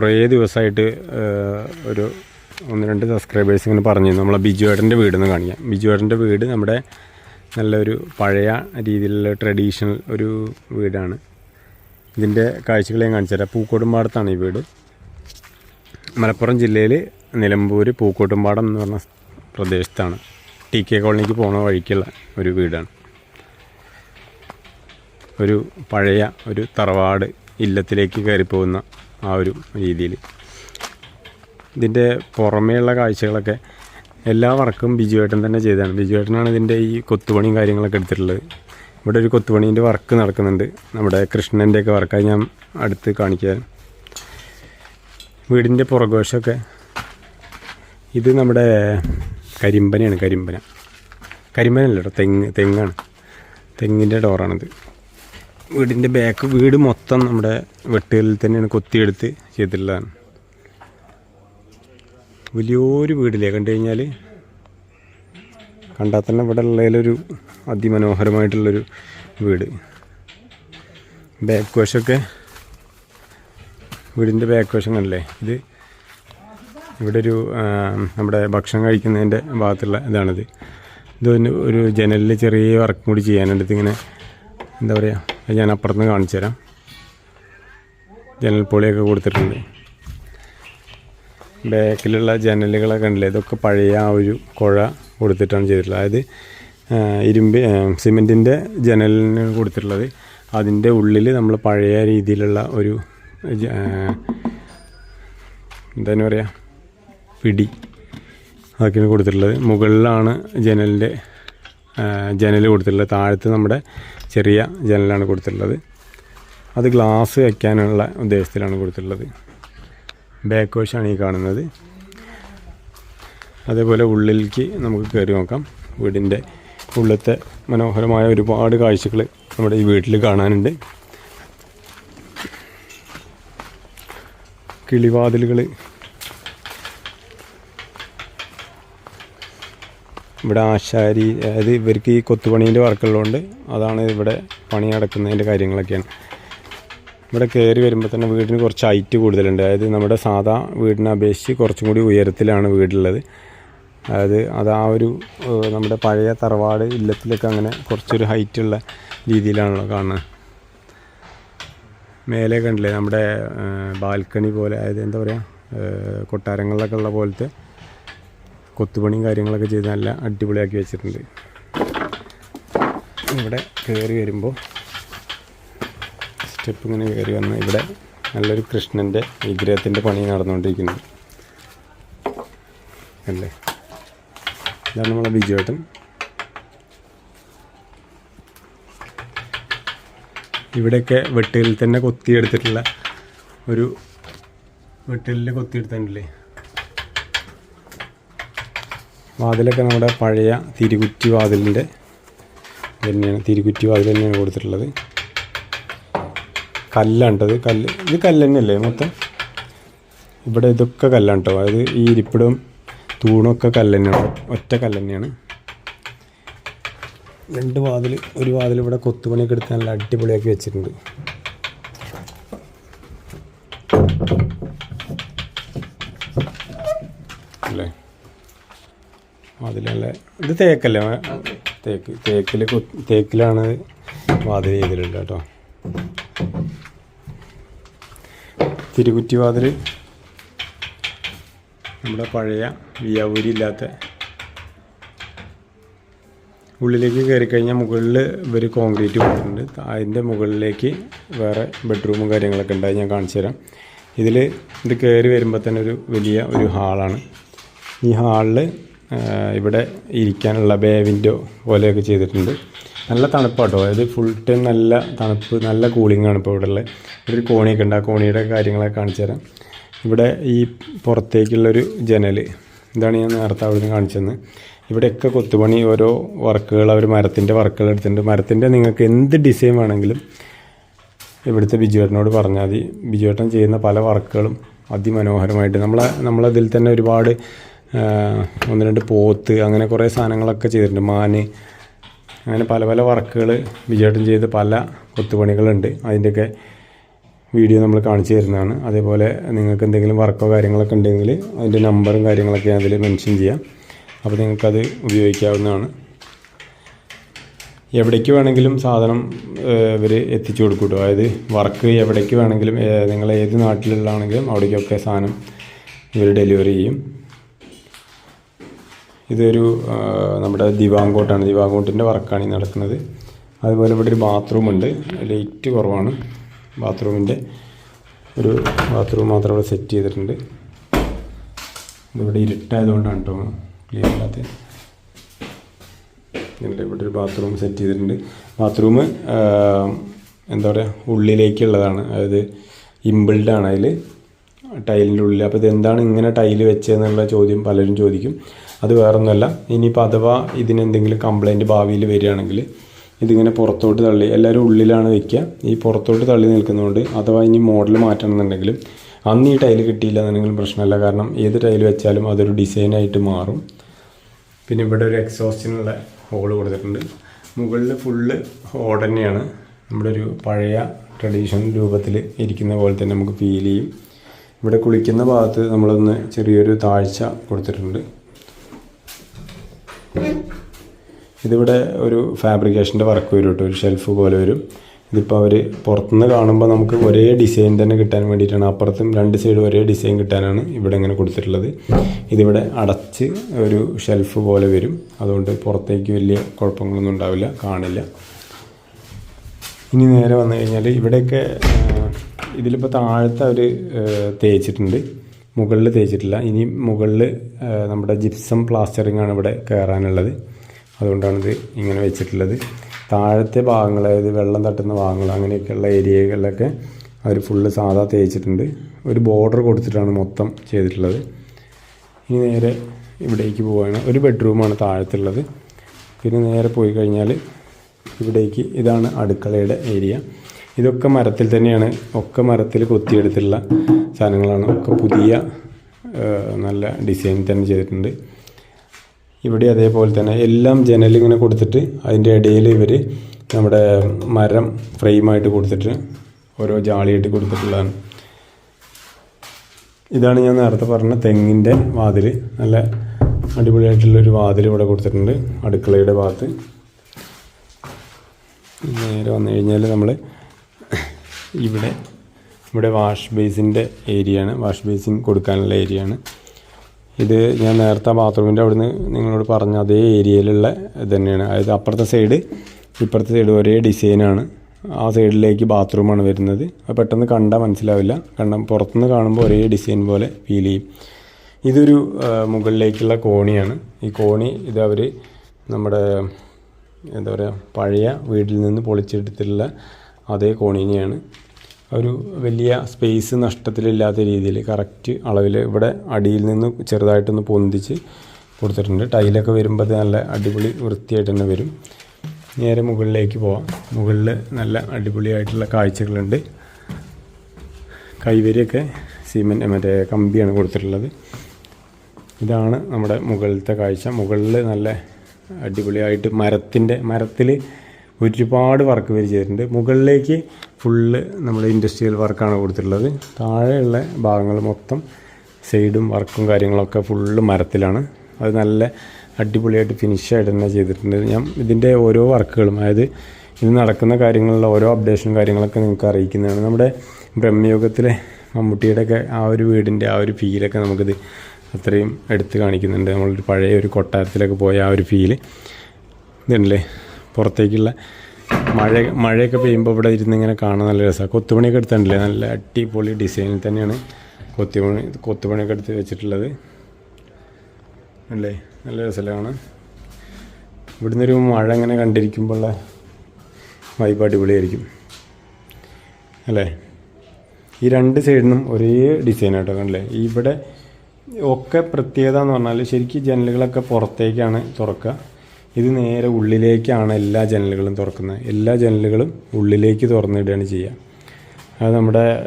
കുറേ ദിവസമായിട്ട് ഒരു ഒന്ന് രണ്ട് സബ്സ്ക്രൈബേഴ്സ് ഇങ്ങനെ പറഞ്ഞു നമ്മളെ ബിജു ഏട്ടന്റെ വീടെന്ന് കാണിക്കാം. ബിജു ഏട്ടന്റെ വീട് നമ്മുടെ നല്ലൊരു പഴയ രീതിയിലുള്ള ട്രഡീഷണൽ ഒരു വീടാണ്. ഇതിന്റെ കാഴ്ചകൾ ഞാൻ കാണിച്ചു തരാം. പൂക്കോടുംപാടത്താണ് ഈ വീട്. മലപ്പുറം ജില്ലയിൽ നിലമ്പൂർ പൂക്കോട്ടുംപാടം എന്ന് പറഞ്ഞ പ്രദേശത്താണ്. ടി കെ കോളനിക്ക് പോണ വഴിക്കുള്ള ഒരു വീടാണ്. ഒരു പഴയ ഒരു തറവാട് ഇല്ലത്തിലേക്ക് കയറി പോകുന്ന ആ ഒരു രീതിയിൽ. ഇതിന്റെ പുറമേയുള്ള കാഴ്ചകളൊക്കെ എല്ലാ വർക്കും ബിജുവേട്ടൻ തന്നെ ചെയ്തതാണ്. ബിജുവേട്ടനാണ് ഇതിന്റെ ഈ കൊത്തുപണിയും കാര്യങ്ങളൊക്കെ എടുത്തിട്ടുള്ളത്. ഇവിടെ ഒരു കൊത്തുപണീന്റെ വർക്ക് നടക്കുന്നുണ്ട്. നമ്മുടെ കൃഷ്ണന്റെയൊക്കെ വർക്കായി ഞാൻ അടുത്ത് കാണിക്കാൻ വീടിന്റെ പുറകുവശമൊക്കെ ഇത് നമ്മുടെ കരിമ്പനയാണ് കരിമ്പന. കരിമ്പനല്ല തെങ്ങ് തെങ്ങാണ്. തെങ്ങിന്റെ ഡോറാണിത്. വീടിന്റെ ബാക്ക് വീട് മൊത്തം നമ്മുടെ വെട്ടുകളിൽ തന്നെയാണ് കൊത്തിയെടുത്ത് ചെയ്തിട്ടുള്ളതാണ്. വലിയൊരു വീടില്ലേ കണ്ടു കഴിഞ്ഞാൽ കണ്ടാൽ തന്നെ ഇവിടെ ഉള്ളതിലൊരു അതിമനോഹരമായിട്ടുള്ളൊരു വീട്. ബാക്ക് വശമൊക്കെ വീടിന്റെ ബാക്ക് വശം കണ്ടല്ലേ ഇത് ഇവിടെ ഒരു നമ്മുടെ ഭക്ഷണം കഴിക്കുന്നതിന്റെ ഭാഗത്തുള്ള ഇതാണിത്. ഇത് ഒരു ജനലിൽ ചെറിയ വർക്കും കൂടി ചെയ്യാനുണ്ട്. ഇതിങ്ങനെ എന്താ പറയുക അത് ഞാൻ അപ്പുറത്ത് കാണിച്ചു തരാം. ജനൽ പൊളിയൊക്കെ കൊടുത്തിട്ടുണ്ട്. ബാക്കിലുള്ള ജനലുകളൊക്കെ ഉണ്ടല്ലേ ഇതൊക്കെ പഴയ ആ ഒരു കുഴ കൊടുത്തിട്ടാണ് ചെയ്തിട്ടുള്ളത്. അതായത് ഇരുമ്പ് സിമെന്റിന്റെ ജനലിന് കൊടുത്തിട്ടുള്ളത്. അതിന്റെ ഉള്ളിൽ നമ്മൾ പഴയ രീതിയിലുള്ള ഒരു എന്താ എന്താണ് പറയുക പിടി അതൊക്കെയാണ് കൊടുത്തിട്ടുള്ളത്. മുകളിലാണ് ജനലിന്റെ ജനൽ കൊടുത്തിട്ടുള്ളത്. താഴത്ത് നമ്മുടെ ചെറിയ ജനലാണ് കൊടുത്തിട്ടുള്ളത്. അത് ഗ്ലാസ് വയ്ക്കാനുള്ള ഉദ്ദേശത്തിലാണ് കൊടുത്തിട്ടുള്ളത്. ബാക്ക് വാഷാണ് ഈ കാണുന്നത്. അതേപോലെ ഉള്ളിലേക്ക് നമുക്ക് കയറി നോക്കാം. വീടിന്റെ ഉള്ളത്തെ മനോഹരമായ ഒരുപാട് കാഴ്ചകൾ നമ്മുടെ ഈ വീട്ടിൽ കാണാനുണ്ട്. കിളിവാതിലുകൾ ഇവിടെ ആശാരി അതായത് ഇവർക്ക് ഈ കൊത്തുപണീന്റെ വർക്കുള്ളതുകൊണ്ട് അതാണ് ഇവിടെ പണി നടക്കുന്നതിന്റെ കാര്യങ്ങളൊക്കെയാണ്. ഇവിടെ കയറി വരുമ്പോൾ തന്നെ വീടിന് കുറച്ച് ഹൈറ്റ് കൂടുതലുണ്ട്. അതായത് നമ്മുടെ സാധാ വീടിനെ അപേക്ഷിച്ച് കുറച്ചും കൂടി ഉയരത്തിലാണ് വീടുള്ളത്. അതായത് അത് ആ ഒരു നമ്മുടെ പഴയ തറവാട് ഇല്ലത്തിലൊക്കെ അങ്ങനെ കുറച്ചൊരു ഹൈറ്റുള്ള രീതിയിലാണല്ലോ കാണുന്നത്. മേലെ കണ്ടില്ലേ നമ്മുടെ ബാൽക്കണി പോലെ അതായത് എന്താ പറയുക കൊട്ടാരങ്ങളിലൊക്കെ ഉള്ള പോലത്തെ കൊത്തുപണിയും കാര്യങ്ങളൊക്കെ ചെയ്ത് നല്ല അടിപൊളിയാക്കി വെച്ചിട്ടുണ്ട്. ഇവിടെ കയറി വരുമ്പോൾ സ്റ്റെപ്പ് ഇങ്ങനെ കയറി വന്ന് ഇവിടെ നല്ലൊരു കൃഷ്ണന്റെ വിഗ്രഹത്തിന്റെ പണി നടന്നുകൊണ്ടിരിക്കുന്നു. അല്ലേ? ഇതാണ് നമ്മളെ ബിജുവേട്ടൻ ഇവിടെയൊക്കെ വെട്ടുകളിൽ തന്നെ കൊത്തിയെടുത്തിട്ടുള്ള ഒരു വെട്ടുകളിൽ കൊത്തിയെടുത്തിട്ടില്ലേ വാതിലൊക്കെ നമ്മുടെ പഴയ തിരുകുറ്റി വാതിലിന്റെ തന്നെയാണ് തിരുകുറ്റി വാതിൽ തന്നെയാണ് കൊടുത്തിട്ടുള്ളത്. കല്ലാണ്ടത് കല്ല് ഇത് കല്ല് തന്നെയല്ലേ മൊത്തം? ഇവിടെ ഇതൊക്കെ കല്ലാണ് കേട്ടോ. അതായത് ഈ ഇരിപ്പിടവും തൂണൊക്കെ കല്ല് തന്നെയാണ് ഒറ്റ കല്ല് തന്നെയാണ് രണ്ട് വാതിൽ ഒരു വാതിൽ ഇവിടെ കൊത്തുപണിയൊക്കെ എടുത്ത് നല്ല അടിപൊളിയാക്കി വെച്ചിട്ടുണ്ട്. ഇത് തേക്കല്ലേ? തേക്ക് തേക്കിൽ തേക്കിലാണ് വാതിൽ ചെയ്തിട്ടുണ്ട് കേട്ടോ. തിരുകുറ്റി വാതിൽ നമ്മുടെ പഴയ വിയവൂരില്ലാത്ത ഉള്ളിലേക്ക് കയറി കഴിഞ്ഞാൽ മുകളിൽ ഇവർ കോൺക്രീറ്റ് കൊടുത്തിട്ടുണ്ട്. അതിന്റെ മുകളിലേക്ക് വേറെ ബെഡ്റൂമും കാര്യങ്ങളൊക്കെ ഉണ്ടായി ഞാൻ കാണിച്ചു തരാം. ഇതിൽ ഇത് കയറി വരുമ്പോൾ തന്നെ ഒരു വലിയ ഒരു ഹാളാണ് ഈ ഹാളിൽ ഇവിടെ ഇരിക്കാനുള്ള ബേ വിൻഡോ പോലെയൊക്കെ ചെയ്തിട്ടുണ്ട്. നല്ല തണുപ്പാട്ടോ. അതായത് ഫുൾ ടൈം നല്ല തണുപ്പ് നല്ല കൂളിംഗ് ആണ് ഇപ്പോൾ ഇവിടെ ഉള്ളത് ഇവിടെ ഒരു കോണിയൊക്കെ ഉണ്ട്. ആ കോണിയുടെ കാര്യങ്ങളൊക്കെ കാണിച്ചു തരാം. ഇവിടെ ഈ പുറത്തേക്കുള്ളൊരു ജനൽ. ഇതാണ് ഞാൻ നേരത്തെ അവിടെ നിന്ന് കാണിച്ചത് ഇവിടെയൊക്കെ കൊത്തുപണി ഓരോ വർക്കുകൾ അവർ മരത്തിന്റെ വർക്കുകൾ എടുത്തിട്ടുണ്ട്. മരത്തിന്റെ നിങ്ങൾക്ക് എന്ത് ഡിസൈൻ വേണമെങ്കിലും ഇവിടുത്തെ ബിജുവേട്ടനോട് പറഞ്ഞാൽ മതി. ബിജുവേട്ടൻ ചെയ്യുന്ന പല വർക്കുകളും അതിമനോഹരമായിട്ട്. നമ്മളെ നമ്മളതിൽ തന്നെ ഒരുപാട് ഒന്ന് രണ്ട് പോത്ത് അങ്ങനെ കുറേ സാധനങ്ങളൊക്കെ ചെയ്തിട്ടുണ്ട്. മാന് അങ്ങനെ പല പല വർക്കുകൾ വിജയേട്ടൻ ചെയ്ത് പല കൊത്തുപണികളുണ്ട്. അതിന്റെയൊക്കെ വീഡിയോ നമ്മൾ കാണിച്ചു തരുന്നതാണ്. അതേപോലെ നിങ്ങൾക്ക് എന്തെങ്കിലും വർക്കോ കാര്യങ്ങളൊക്കെ ഉണ്ടെങ്കിൽ അതിന്റെ നമ്പറും കാര്യങ്ങളൊക്കെ അതിൽ മെൻഷൻ ചെയ്യാം. അപ്പോൾ നിങ്ങൾക്കത് ഉപയോഗിക്കാവുന്നതാണ്. എവിടേക്ക് വേണമെങ്കിലും സാധനം ഇവർ എത്തിച്ചു കൊടുക്കും അതായത് വർക്ക് എവിടേക്ക് വേണമെങ്കിലും നിങ്ങൾ ഏത് നാട്ടിലുള്ളതാണെങ്കിലും അവിടേക്കൊക്കെ സാധനം ഇവർ ഡെലിവറി ചെയ്യും. ഇതൊരു നമ്മുടെ ദിവാങ്കോട്ടാണ്. ദിവാങ്കോട്ടിന്റെ വർക്കാണ് ഈ നടക്കുന്നത്. അതുപോലെ ഇവിടെ ഒരു ബാത്റൂമുണ്ട്. ലൈറ്റ് കുറവാണ്. ബാത്റൂമിന്റെ ഒരു ബാത്റൂം മാത്രം ഇവിടെ സെറ്റ് ചെയ്തിട്ടുണ്ട്. ഇതിവിടെ ഇരുട്ടായതുകൊണ്ടാണ് കേട്ടോ ക്ലിയർ ഇല്ലാത്തത് ഇതിന്റെ ഇവിടെ ഒരു ബാത്റൂം സെറ്റ് ചെയ്തിട്ടുണ്ട്. ബാത്റൂം എന്താ പറയുക ഉള്ളിലേക്കുള്ളതാണ്. അതായത് ഇമ്പിൾഡാണ് അതിൽ ടൈലിന്റെ ഉള്ളിൽ. അപ്പോൾ ഇതെന്താണ് ഇങ്ങനെ ടൈൽ വെച്ചതെന്നുള്ള ചോദ്യം പലരും ചോദിക്കും. അത് വേറൊന്നുമല്ല. ഇനിയിപ്പോൾ അഥവാ ഇതിനെന്തെങ്കിലും കംപ്ലൈന്റ് ഭാവിയിൽ വരികയാണെങ്കിൽ ഇതിങ്ങനെ പുറത്തോട്ട് തള്ളി എല്ലാവരും ഉള്ളിലാണ് വെക്കുക. ഈ പുറത്തോട്ട് തള്ളി നിൽക്കുന്നതുകൊണ്ട് അഥവാ ഇനി മോഡൽ മാറ്റണമെന്നുണ്ടെങ്കിലും അന്ന് ഈ ടൈൽ കിട്ടിയില്ല എന്നുണ്ടെങ്കിലും പ്രശ്നമല്ല. കാരണം ഏത് ടൈൽ വെച്ചാലും അതൊരു ഡിസൈനായിട്ട് മാറും. പിന്നെ ഇവിടെ ഒരു എക്സോസ്റ്റിനുള്ള ഹോൾ കൊടുത്തിട്ടുണ്ട്. മുകളിൽ ഫുള്ള് ഹോൾ തന്നെയാണ്. നമ്മുടെ ഒരു പഴയ ട്രഡീഷണൽ രൂപത്തിൽ ഇരിക്കുന്ന പോലെ തന്നെ നമുക്ക് ഫീൽ ചെയ്യും. ഇവിടെ കുളിക്കുന്ന ഭാഗത്ത് നമ്മളൊന്ന് ചെറിയൊരു താഴ്ച കൊടുത്തിട്ടുണ്ട്. ഇതിവിടെ ഒരു ഫാബ്രിക്കേഷന്റെ വർക്ക് വരും കേട്ടോ ഒരു ഷെൽഫ് പോലെ വരും. ഇതിപ്പോൾ അവർ പുറത്തുനിന്ന് കാണുമ്പോൾ നമുക്ക് ഒരേ ഡിസൈൻ തന്നെ കിട്ടാൻ വേണ്ടിയിട്ടാണ്. അപ്പുറത്തും രണ്ട് സൈഡും ഒരേ ഡിസൈൻ കിട്ടാനാണ് ഇവിടെ ഇങ്ങനെ കൊടുത്തിട്ടുള്ളത്. ഇതിവിടെ അടച്ച് ഒരു ഷെൽഫ് പോലെ വരും. അതുകൊണ്ട് പുറത്തേക്ക് വലിയ കുഴപ്പങ്ങളൊന്നും ഉണ്ടാവില്ല കാണില്ല. ഇനി നേരെ വന്നു കഴിഞ്ഞാൽ ഇവിടെയൊക്കെ ഇതിലിപ്പോൾ താഴത്തെ അവർ തേച്ചിട്ടുണ്ട്. മുകളിൽ തേച്ചിട്ടില്ല. ഇനി മുകളിൽ നമ്മുടെ ജിപ്സം പ്ലാസ്റ്ററിംഗ് ആണ് ഇവിടെ കയറാനുള്ളത് അതുകൊണ്ടാണിത് ഇങ്ങനെ വെച്ചിട്ടുള്ളത്. താഴത്തെ ഭാഗങ്ങൾ അതായത് വെള്ളം തട്ടുന്ന ഭാഗങ്ങൾ അങ്ങനെയൊക്കെയുള്ള ഏരിയകളിലൊക്കെ അവർ ഫുള്ള് സാധാ തേച്ചിട്ടുണ്ട്. ഒരു ബോർഡർ കൊടുത്തിട്ടാണ് മൊത്തം ചെയ്തിട്ടുള്ളത്. ഇനി നേരെ ഇവിടേക്ക് പോവുകയാണ് ഒരു ബെഡ്റൂമാണ് താഴത്തുള്ളത്. പിന്നെ നേരെ പോയി കഴിഞ്ഞാൽ ഇവിടേക്ക് ഇതാണ് അടുക്കളയുടെ ഏരിയ. ഇതൊക്കെ മരത്തിൽ തന്നെയാണ്. ഒക്കെ മരത്തിൽ കൊത്തിയെടുത്തുള്ള സാധനങ്ങളാണ്. ഒക്കെ പുതിയ നല്ല ഡിസൈൻ തന്നെ ചെയ്തിട്ടുണ്ട്. ഇവിടെ അതേപോലെ തന്നെ എല്ലാം ജനലിങ്ങനെ കൊടുത്തിട്ട് അതിന്റെ ഇടയിൽ ഇവർ നമ്മുടെ മരം ഫ്രെയിമായിട്ട് കൊടുത്തിട്ട് ഓരോ ജാളിയായിട്ട് കൊടുത്തിട്ടുള്ളതാണ്. ഇതാണ് ഞാൻ നേരത്തെ പറഞ്ഞ തെങ്ങിന്റെ വാതിൽ. നല്ല അടിപൊളിയായിട്ടുള്ളൊരു വാതിൽ ഇവിടെ കൊടുത്തിട്ടുണ്ട്. അടുക്കളയുടെ ഭാഗത്ത്. നേരെ വന്നു കഴിഞ്ഞാൽ നമ്മൾ ഇവിടെ നമ്മുടെ വാഷ് ബേസിന്റെ ഏരിയയാണ്. വാഷ് ബേസിൻ കൊടുക്കാനുള്ള ഏരിയയാണ്. ഇത് ഞാൻ നേരത്തെ ബാത്റൂമിന്റെ അവിടുന്ന് നിങ്ങളോട് പറഞ്ഞ അതേ ഏരിയയിലുള്ള തന്നെയാണ്. അതായത് അപ്പുറത്തെ സൈഡ് ഇപ്പുറത്തെ സൈഡ് ഒരേ ഡിസൈനാണ്. ആ സൈഡിലേക്ക് ബാത്റൂമാണ് വരുന്നത്. അത് പെട്ടെന്ന് കണ്ടാൽ മനസ്സിലാവില്ല. കണ്ട പുറത്തുനിന്ന് കാണുമ്പോൾ ഒരേ ഡിസൈൻ പോലെ ഫീൽ ചെയ്യും. ഇതൊരു മുകളിലേക്കുള്ള കോണിയാണ്. ഈ കോണി ഇത് അവർ നമ്മുടെ എന്താ പറയുക പഴയ വീട്ടിൽ നിന്ന് പൊളിച്ചെടുത്തിട്ടുള്ള അതേ കോണിനെയാണ്. ഒരു വലിയ സ്പേസ് നഷ്ടത്തിലില്ലാത്ത രീതിയിൽ കറക്റ്റ് അളവിൽ ഇവിടെ അടിയിൽ നിന്ന് ചെറുതായിട്ടൊന്ന് പൊന്തിച്ച് കൊടുത്തിട്ടുണ്ട്. ടൈലൊക്കെ വരുമ്പോൾ അത് നല്ല അടിപൊളി വൃത്തിയായിട്ട് തന്നെ വരും. നേരെ മുകളിലേക്ക് പോവാം. മുകളിൽ നല്ല അടിപൊളിയായിട്ടുള്ള കാഴ്ചകളുണ്ട്. കൈവരിയൊക്കെ സിമെന്റ് മറ്റേ കമ്പിയാണ് കൊടുത്തിട്ടുള്ളത്. ഇതാണ് നമ്മുടെ മുകളിലത്തെ കാഴ്ച. മുകളിൽ നല്ല അടിപൊളിയായിട്ട് മരത്തിന്റെ മരത്തിൽ ഒരുപാട് വർക്ക് വരെ ചെയ്തിട്ടുണ്ട്. മുകളിലേക്ക് ഫുള്ള് നമ്മുടെ ഇൻഡസ്ട്രിയൽ വർക്കാണ് കൊടുത്തിട്ടുള്ളത്. താഴെയുള്ള ഭാഗങ്ങൾ മൊത്തം സൈഡും വർക്കും കാര്യങ്ങളൊക്കെ ഫുള്ള് മരത്തിലാണ്. അത് നല്ല അടിപൊളിയായിട്ട് ഫിനിഷായിട്ട് തന്നെ ചെയ്തിട്ടുണ്ട്. ഞാൻ ഇതിന്റെ ഓരോ വർക്കുകളും അതായത് ഇത് നടക്കുന്ന കാര്യങ്ങളിലുള്ള ഓരോ അപ്ഡേഷനും കാര്യങ്ങളൊക്കെ നിങ്ങൾക്ക് അറിയിക്കുന്നതാണ്. നമ്മുടെ ബ്രഹ്മയോഗത്തിലെ മമ്മൂട്ടിയുടെയൊക്കെ ആ ഒരു വീടിന്റെ ആ ഒരു ഫീലൊക്കെ നമുക്കിത് അത്രയും എടുത്ത് കാണിക്കുന്നുണ്ട്. നമ്മളൊരു പഴയ ഒരു കൊട്ടാരത്തിലൊക്കെ പോയ ആ ഒരു ഫീൽ ഇതുണ്ടല്ലേ? പുറത്തേക്കുള്ള മഴ മഴയൊക്കെ പെയ്യുമ്പോൾ ഇവിടെ ഇരുന്ന് ഇങ്ങനെ കാണാൻ നല്ല രസമാണ് കൊത്തുപണിയൊക്കെ എടുത്തിട്ടുണ്ടല്ലേ? നല്ല അടിപൊളി ഡിസൈനിൽ തന്നെയാണ് കൊത്തുപണി കൊത്തുപണിയൊക്കെ എടുത്ത് വെച്ചിട്ടുള്ളത്. അല്ലേ? നല്ല രസമല്ലേ കാണാൻ? ഇവിടുന്ന് ഒരു മഴ ഇങ്ങനെ കണ്ടിരിക്കുമ്പോഴുള്ള വൈബ് അടിപൊളിയായിരിക്കും. അല്ലേ? ഈ രണ്ട് സൈഡിനും ഒരേ ഡിസൈൻ ആട്ടോ കണ്ടില്ലേ? ഇവിടെ ഒക്കെ പ്രത്യേകത എന്ന് പറഞ്ഞാൽ ശരിക്കും ജനലുകളൊക്കെ പുറത്തേക്കാണ് തുറക്കുക ഇത് നേരെ ഉള്ളിലേക്കാണ് എല്ലാ ജനലുകളും തുറക്കുന്നത്. എല്ലാ ജനലുകളും ഉള്ളിലേക്ക് തുറന്നിടുകയാണ് ചെയ്യുക. അത് നമ്മുടെ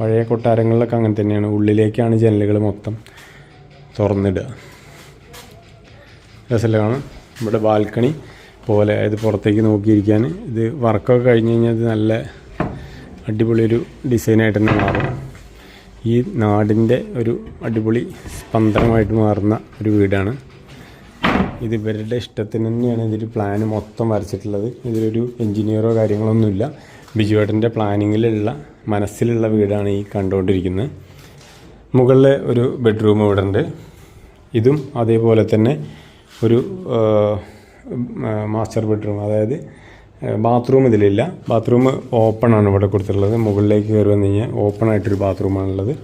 പഴയ കൊട്ടാരങ്ങളിലൊക്കെ അങ്ങനെ തന്നെയാണ്. ഉള്ളിലേക്കാണ് ജനലുകൾ മൊത്തം തുറന്നിടുക. രസമാണ് ഇവിടെ ബാൽക്കണി പോലെ അതായത് പുറത്തേക്ക് നോക്കിയിരിക്കാൻ. ഇത് വർക്കൊക്കെ കഴിഞ്ഞ് കഴിഞ്ഞാൽ ഇത് നല്ല അടിപൊളി ഒരു ഡിസൈനായിട്ട് തന്നെ മാറും. ഈ നാടിന്റെ ഒരു അടിപൊളി സ്പന്ദനമായിട്ട് മാറുന്ന ഒരു വീടാണ്. ഇത് ഇവരുടെ ഇഷ്ടത്തിന് തന്നെയാണ് ഇതിൽ പ്ലാൻ മൊത്തം വരച്ചിട്ടുള്ളത്. ഇതിലൊരു എൻജിനീയറോ കാര്യങ്ങളൊന്നുമില്ല ബിജുവേട്ടന്റെ പ്ലാനിങ്ങിലുള്ള മനസ്സിലുള്ള വീടാണ് ഈ കണ്ടുകൊണ്ടിരിക്കുന്നത്. മുകളിൽ ഒരു ബെഡ്റൂം ഇവിടെ ഉണ്ട് ഇതും അതേപോലെ തന്നെ ഒരു മാസ്റ്റർ ബെഡ്റൂം അതായത് ബാത്റൂം ഇതിലില്ല. ബാത്റൂം ഓപ്പൺ ആണ് ഇവിടെ കൊടുത്തിട്ടുള്ളത്. മുകളിലേക്ക് കയറി വന്നു കഴിഞ്ഞാൽ ഓപ്പൺ ആയിട്ടൊരു ബാത്റൂമാണുള്ളത്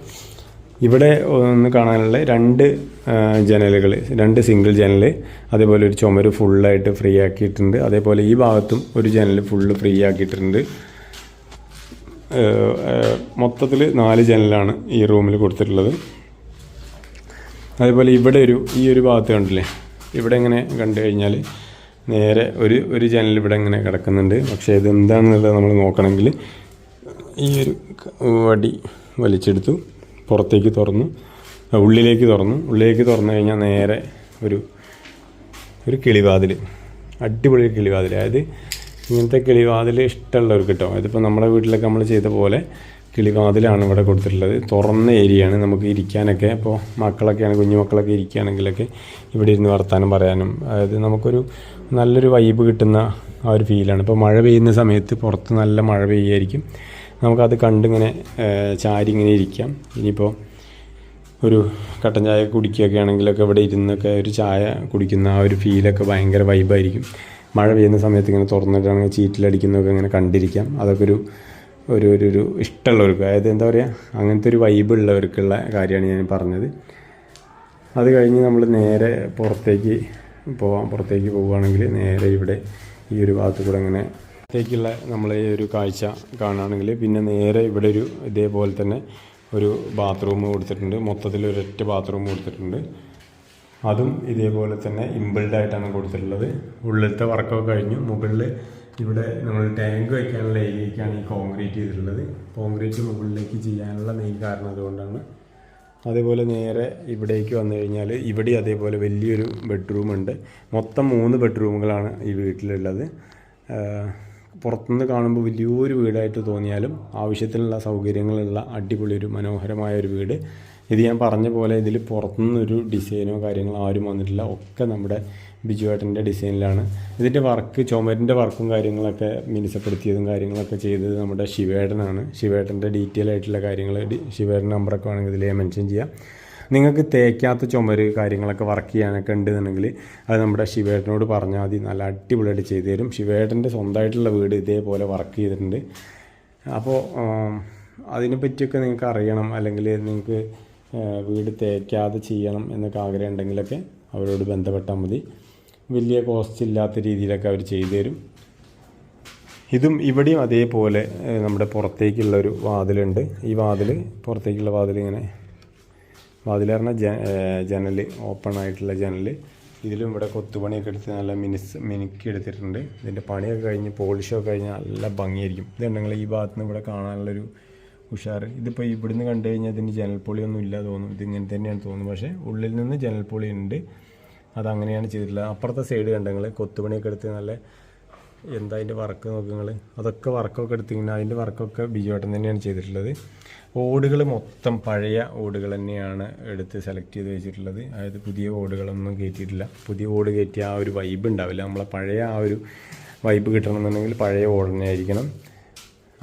ഇവിടെ ഒന്ന് കാണാനുള്ള രണ്ട് ജനലുകൾ രണ്ട് സിംഗിൾ ജനൽ അതേപോലെ ഒരു ചുമര് ഫുള്ളായിട്ട് ഫ്രീ ആക്കിയിട്ടുണ്ട്. അതേപോലെ ഈ ഭാഗത്തും ഒരു ജനൽ ഫുള്ള് ഫ്രീ ആക്കിയിട്ടുണ്ട്. മൊത്തത്തിൽ നാല് ജനലാണ് ഈ റൂമിൽ കൊടുത്തിട്ടുള്ളത്. അതേപോലെ ഇവിടെ ഒരു ഈ ഒരു ഭാഗത്ത് കണ്ടില്ലേ? ഇവിടെ ഇങ്ങനെ കണ്ടു കഴിഞ്ഞാൽ നേരെ ഒരു ഒരു ജനൽ ഇവിടെ ഇങ്ങനെ കിടക്കുന്നുണ്ട്. പക്ഷേ ഇത് എന്താണെന്നുള്ളത് നമ്മൾ നോക്കണമെങ്കിൽ ഈ ഒരു വടി വലിച്ചെടുത്തു. പുറത്തേക്ക് തുറന്നു ഉള്ളിലേക്ക് തുറന്നു. ഉള്ളിലേക്ക് തുറന്നു കഴിഞ്ഞാൽ നേരെ ഒരു ഒരു കിളിവാതിൽ അടിപൊളി കിളിവാതിൽ അതായത് ഇങ്ങനത്തെ കിളിവാതിൽ ഇഷ്ടമുള്ളവർക്ക് കിട്ടും. അതിപ്പോൾ നമ്മുടെ വീട്ടിലൊക്കെ നമ്മൾ ചെയ്ത പോലെ കിളിവാതിലാണ് ഇവിടെ കൊടുത്തിട്ടുള്ളത്. തുറന്ന ഏരിയയാണ് നമുക്ക് ഇരിക്കാനൊക്കെ. ഇപ്പോൾ മക്കളൊക്കെയാണ് കുഞ്ഞു മക്കളൊക്കെ ഇരിക്കുകയാണെങ്കിലൊക്കെ ഇവിടെ ഇരുന്ന് വർത്തമാനം പറയാനും അതായത് നമുക്കൊരു നല്ലൊരു വൈബ് കിട്ടുന്ന ആ ഒരു ഫീലാണ് ഇപ്പോൾ മഴ പെയ്യുന്ന സമയത്ത് പുറത്ത് നല്ല മഴ പെയ്യായിരിക്കും. നമുക്കത് കണ്ടിങ്ങനെ ചാരി ഇങ്ങനെ ഇരിക്കാം. ഇനിയിപ്പോൾ ഒരു കട്ടൻ ചായ കുടിക്കുകയൊക്കെ ആണെങ്കിലൊക്കെ ഇവിടെ ഇരുന്നൊക്കെ ഒരു ചായ കുടിക്കുന്ന ആ ഒരു ഫീലൊക്കെ ഭയങ്കര വൈബായിരിക്കും. മഴ പെയ്യുന്ന സമയത്ത് ഇങ്ങനെ തുറന്നിട്ടാണെങ്കിൽ ചീറ്റിലടിക്കുന്നതൊക്കെ ഇങ്ങനെ കണ്ടിരിക്കാം. അതൊക്കെ ഒരു ഒരു ഒരു ഒരു ഇഷ്ടമുള്ളവർക്ക് അതായത് എന്താ പറയുക അങ്ങനത്തെ ഒരു വൈബ് ഉള്ളവർക്കുള്ള കാര്യമാണ് ഞാൻ പറഞ്ഞത്. അത് കഴിഞ്ഞ് നമ്മൾ നേരെ പുറത്തേക്ക് പോവാം. പുറത്തേക്ക് പോവുകയാണെങ്കിൽ നേരെ ഇവിടെ ഈ ഒരു ഭാഗത്ത് കൂടെ ഇങ്ങനെ പുറത്തേക്കുള്ള നമ്മളെ ഈ ഒരു കാഴ്ച കാണുകയാണെങ്കിൽ പിന്നെ നേരെ ഇവിടെ ഒരു ഇതേപോലെ തന്നെ ഒരു ബാത്റൂം കൊടുത്തിട്ടുണ്ട്. മൊത്തത്തിൽ ഒരൊറ്റ ബാത്റൂം കൊടുത്തിട്ടുണ്ട്. അതും ഇതേപോലെ തന്നെ ഇമ്പിൾഡ് ആയിട്ടാണ് കൊടുത്തിട്ടുള്ളത്. ഉള്ളിലത്തെ വർക്കൊക്കെ കഴിഞ്ഞു. മുകളിൽ ഇവിടെ നമ്മൾ ടാങ്ക് വയ്ക്കാനുള്ള ഏരിയയ്ക്കാണ് ഈ കോൺക്രീറ്റ് ചെയ്തിട്ടുള്ളത്. കോൺക്രീറ്റ് മുകളിലേക്ക് ചെയ്യാനുള്ള മെയിൻ കാരണം അതുകൊണ്ടാണ്. അതേപോലെ നേരെ ഇവിടേക്ക് വന്നു കഴിഞ്ഞാൽ ഇവിടെ അതേപോലെ വലിയൊരു ബെഡ്റൂം ഉണ്ട്. മൊത്തം മൂന്ന് ബെഡ്റൂമുകളാണ് ഈ വീട്ടിലുള്ളത്. പുറത്തുനിന്ന് കാണുമ്പോൾ വലിയൊരു വീടായിട്ട് തോന്നിയാലും ആവശ്യത്തിനുള്ള സൗകര്യങ്ങളുള്ള അടിപൊളി ഒരു മനോഹരമായ ഒരു വീട്. ഇത് ഞാൻ പറഞ്ഞ പോലെ ഇതിൽ പുറത്തുനിന്നൊരു ഡിസൈനോ കാര്യങ്ങളോ ആരും വന്നിട്ടില്ല. ഒക്കെ നമ്മുടെ ബിജുവേട്ടന്റെ ഡിസൈനിലാണ്. ഇതിന്റെ വർക്ക് ചുമരിന്റെ വർക്കും കാര്യങ്ങളൊക്കെ മിനുസപ്പെടുത്തിയതും കാര്യങ്ങളൊക്കെ ചെയ്തത് നമ്മുടെ ശിവേട്ടനാണ്. ശിവേട്ടന്റെ ഡീറ്റെയിൽ ആയിട്ടുള്ള കാര്യങ്ങൾ ശിവേട്ടൻ നമ്പറൊക്കെ വേണമെങ്കിൽ ഇതിൽ മെൻഷൻ ചെയ്യാം. നിങ്ങൾക്ക് തേക്കാത്ത ചുമര് കാര്യങ്ങളൊക്കെ വർക്ക് ചെയ്യാനൊക്കെ ഉണ്ടെന്നുണ്ടെങ്കിൽ അത് നമ്മുടെ ശിവേട്ടനോട് പറഞ്ഞാൽ മതി. നല്ല അടിപൊളിയായിട്ട് ചെയ്തു തരും. ശിവേട്ടന്റെ സ്വന്തമായിട്ടുള്ള വീട് ഇതേപോലെ വർക്ക് ചെയ്തിട്ടുണ്ട്. അപ്പോൾ അതിനെപ്പറ്റിയൊക്കെ നിങ്ങൾക്ക് അറിയണം. അല്ലെങ്കിൽ നിങ്ങൾക്ക് വീട് തേക്കാതെ ചെയ്യണം എന്നൊക്കെ ആഗ്രഹം ഉണ്ടെങ്കിലൊക്കെ അവരോട് ബന്ധപ്പെട്ടാൽ മതി. വലിയ കോസ്റ്റ് ഇല്ലാത്ത രീതിയിലൊക്കെ അവർ ചെയ്തു തരും. ഇതും ഇവിടെയും അതേപോലെ നമ്മുടെ പുറത്തേക്കുള്ളൊരു വാതിലുണ്ട്. ഈ വാതിൽ പുറത്തേക്കുള്ള വാതിൽ ഇങ്ങനെ വാതിൽ ജ ജനൽ ഓപ്പൺ ആയിട്ടുള്ള ജനൽ ഇതിലും ഇവിടെ കൊത്തുപണിയൊക്കെ എടുത്ത് നല്ല മിനിസ് മിനുക്കി എടുത്തിട്ടുണ്ട്. ഇതിന്റെ പണിയൊക്കെ കഴിഞ്ഞ് പോളിഷൊക്കെ കഴിഞ്ഞ് നല്ല ഭംഗിയായിരിക്കും. ഇതുണ്ടെങ്കിൽ ഈ ഭാഗത്ത് നിന്ന് ഇവിടെ കാണാനുള്ളൊരു ഉഷാർ ഇതിപ്പോൾ ഇവിടുന്ന് കണ്ടു കഴിഞ്ഞാൽ ഇതിന് ജനൽപ്പൊളിയൊന്നും ഇല്ല തോന്നും. ഇത് ഇങ്ങനെ തന്നെയാണ് തോന്നുന്നത്. പക്ഷേ ഉള്ളിൽ നിന്ന് ജനൽപ്പൊളി ഉണ്ട്. അതങ്ങനെയാണ് ചെയ്തിട്ടുള്ളത്. അപ്പുറത്തെ സൈഡ് കണ്ടെങ്കിൽ കൊത്തുപണിയൊക്കെ എടുത്ത് നല്ല എന്താ അതിന്റെ വർക്ക് നോക്കുക അതൊക്കെ വർക്കൊക്കെ എടുത്തു എടുത്തിങ്ങനെ അതിന്റെ വർക്കൊക്കെ ബിജുവേട്ടൻ തന്നെയാണ് ചെയ്തിട്ടുള്ളത്. ഓടുകൾ മൊത്തം പഴയ ഓടുകൾ തന്നെയാണ് എടുത്ത് സെലക്ട് ചെയ്ത് വെച്ചിട്ടുള്ളത്. അതായത് പുതിയ ഓടുകളൊന്നും കയറ്റിയിട്ടില്ല. പുതിയ ഓട് കയറ്റിയ ആ ഒരു വൈബ് ഉണ്ടാവില്ല. നമ്മളെ പഴയ ആ ഒരു വൈബ് കിട്ടണമെന്നുണ്ടെങ്കിൽ പഴയ ഓട് തന്നെ ആയിരിക്കണം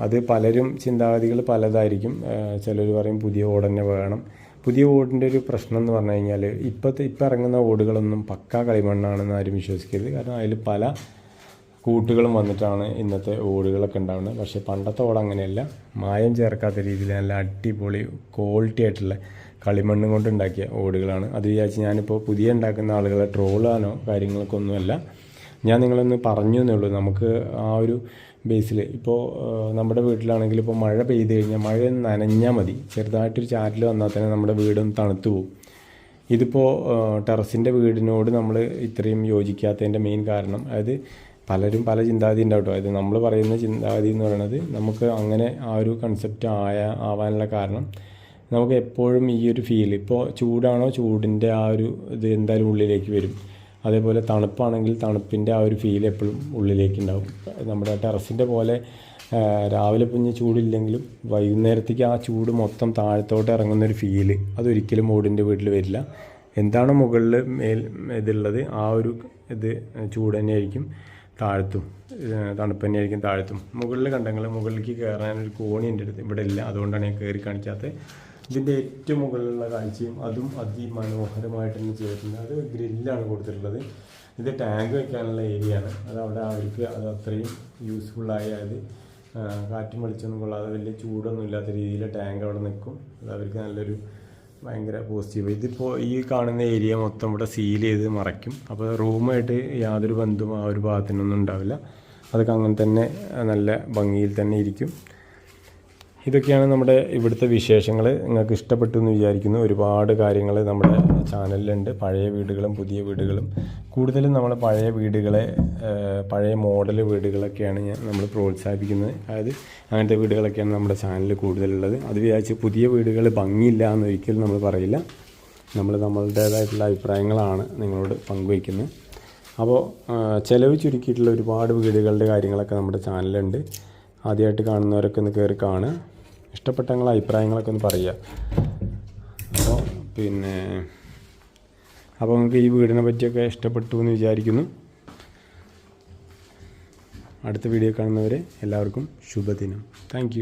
അത് പലരും ചിന്താഗതികൾ പലതായിരിക്കും. ചിലർ പറയും പുതിയ ഓട് തന്നെ വേണം. പുതിയ ഓടിന്റെ ഒരു പ്രശ്നം എന്ന് പറഞ്ഞു കഴിഞ്ഞാൽ ഇപ്പോഴത്തെ ഇപ്പം ഇറങ്ങുന്ന ഓടുകളൊന്നും പക്കാ കളിമണ്ണാണെന്ന് ആരും വിശ്വസിക്കരുത്. കാരണം അതിൽ പല കൂട്ടുകളും വന്നിട്ടാണ് ഇന്നത്തെ ഓടുകളൊക്കെ ഉണ്ടാവുന്നത്. പക്ഷേ പണ്ടത്തെ ഓട് അങ്ങനെയല്ല. മായം ചേർക്കാത്ത രീതിയിൽ നല്ല അടിപൊളി ക്വാളിറ്റി ആയിട്ടുള്ള കളിമണ്ണ് കൊണ്ട് ഉണ്ടാക്കിയ ഓടുകളാണ്. അത് വിചാരിച്ച് ഞാനിപ്പോൾ പുതിയ ഉണ്ടാക്കുന്ന ആളുകളെ ട്രോളാനോ കാര്യങ്ങൾക്കൊന്നുമല്ല ഞാൻ നിങ്ങളൊന്ന് പറഞ്ഞു എന്നുള്ളൂ നമുക്ക് ആ ഒരു ബേസിൽ ഇപ്പോൾ നമ്മുടെ വീട്ടിലാണെങ്കിൽ ഇപ്പോൾ മഴ പെയ്ത് കഴിഞ്ഞാൽ മഴ നനഞ്ഞാൽ മതി. ചെറുതായിട്ടൊരു ചാറ്റിൽ വന്നാൽ തന്നെ നമ്മുടെ വീടും തണുത്തു പോകും ഇതിപ്പോൾ ടെറസിന്റെ വീടിനോട് നമ്മൾ ഇത്രയും യോജിക്കാത്തതിന്റെ മെയിൻ കാരണം അതായത് പലരും പല ചിന്താഗതി ഉണ്ടാവും അതായത് നമ്മൾ പറയുന്ന ചിന്താഗതി എന്ന് പറയുന്നത് നമുക്ക് അങ്ങനെ ആ ഒരു കൺസെപ്റ്റ് ആയ ആവാനുള്ള കാരണം നമുക്ക് എപ്പോഴും ഈ ഒരു ഫീൽ ഇപ്പോൾ ചൂടാണോ ചൂടിന്റെ ആ ഒരു ഇത് എന്തായാലും ഉള്ളിലേക്ക് വരും. അതേപോലെ തണുപ്പാണെങ്കിൽ തണുപ്പിന്റെ ആ ഒരു ഫീൽ എപ്പോഴും ഉള്ളിലേക്ക് ഉണ്ടാവും. നമ്മുടെ ടെറസിന്റെ പോലെ രാവിലെ പുഞ്ഞ് ചൂടില്ലെങ്കിലും വൈകുന്നേരത്തേക്ക് ആ ചൂട് മൊത്തം താഴത്തോട്ട് ഇറങ്ങുന്ന ഒരു ഫീൽ അതൊരിക്കലും ഓടിന്റെ വീട്ടിൽ വരില്ല. എന്താണോ മുകളിൽ മേൽ ഇതുള്ളത് ആ ഒരു ഇത് ചൂട് തന്നെയായിരിക്കും. താഴത്തും തണുപ്പ് തന്നെയായിരിക്കും താഴത്തും. മുകളിൽ കണ്ടെങ്കിൽ മുകളിലേക്ക് കയറാൻ ഒരു കോണി എന്റെ അടുത്ത് ഇവിടെ ഇല്ല. അതുകൊണ്ടാണ് ഞാൻ കയറി കാണിക്കാത്തത് ഇതിന്റെ ഏറ്റവും മുകളിലുള്ള കാഴ്ചയും അതും അതിമനോഹരമായിട്ട് തന്നെ ചെയ്തിട്ടുണ്ട്. അത് ഗ്രില്ലാണ് കൊടുത്തിട്ടുള്ളത്. ഇത് ടാങ്ക് വയ്ക്കാനുള്ള ഏരിയ ആണ് അത് അവിടെ അവർക്ക് അത് അത്രയും യൂസ്ഫുൾ അത് കാറ്റും വെളിച്ചൊന്നും കൊള്ളാതെ വലിയ ചൂടൊന്നും ഇല്ലാത്ത രീതിയിൽ ടാങ്ക് അവിടെ നിൽക്കും. അത് അവർക്ക് നല്ലൊരു ഭയങ്കര പോസിറ്റീവ് ഇതിപ്പോൾ ഈ കാണുന്ന ഏരിയ മൊത്തം ഇവിടെ സീൽ ചെയ്ത് മറയ്ക്കും. അപ്പോൾ റൂമായിട്ട് യാതൊരു ബന്ധവും ആ ഒരു ഭാഗത്തിനൊന്നും ഉണ്ടാവില്ല. അതൊക്കെ അങ്ങനെ തന്നെ നല്ല ഭംഗിയിൽ തന്നെ ഇരിക്കും. ഇതൊക്കെയാണ് നമ്മുടെ ഇവിടുത്തെ വിശേഷങ്ങൾ നിങ്ങൾക്ക് ഇഷ്ടപ്പെട്ടു എന്ന് വിചാരിക്കുന്നു. ഒരുപാട് കാര്യങ്ങൾ നമ്മുടെ ചാനലിലുണ്ട്. പഴയ വീടുകളും പുതിയ വീടുകളും. കൂടുതലും നമ്മൾ പഴയ വീടുകളെ പഴയ മോഡൽ വീടുകളൊക്കെയാണ് ഞാൻ നമ്മൾ പ്രോത്സാഹിപ്പിക്കുന്നത്. അതായത് അങ്ങനത്തെ വീടുകളൊക്കെയാണ് നമ്മുടെ ചാനലിൽ കൂടുതലുള്ളത്. അത് വിചാരിച്ച് പുതിയ വീടുകൾ ഭംഗിയില്ല എന്ന് ഒരിക്കലും നമ്മൾ പറയില്ല. നമ്മൾ നമ്മളുടേതായിട്ടുള്ള അഭിപ്രായങ്ങളാണ് നിങ്ങളോട് പങ്കുവയ്ക്കുന്നത്. അപ്പോൾ ചിലവ് ചുരുക്കിയിട്ടുള്ള ഒരുപാട് വീടുകളുടെ കാര്യങ്ങളൊക്കെ നമ്മുടെ ചാനലുണ്ട് ആദ്യമായിട്ട് കാണുന്നവരൊക്കെ ഒന്ന് കയറി കാണുക. ഇഷ്ടപ്പെട്ട നിങ്ങളെ അഭിപ്രായങ്ങളൊക്കെ ഒന്ന് പറയുക. അപ്പോൾ പിന്നെ അപ്പോൾ നിങ്ങൾക്ക് ഈ വീടിനെ പറ്റിയൊക്കെ ഇഷ്ടപ്പെട്ടു എന്ന് വിചാരിക്കുന്നു. അടുത്ത വീഡിയോ കാണുന്നവരെ എല്ലാവർക്കും ശുഭദിനം. താങ്ക്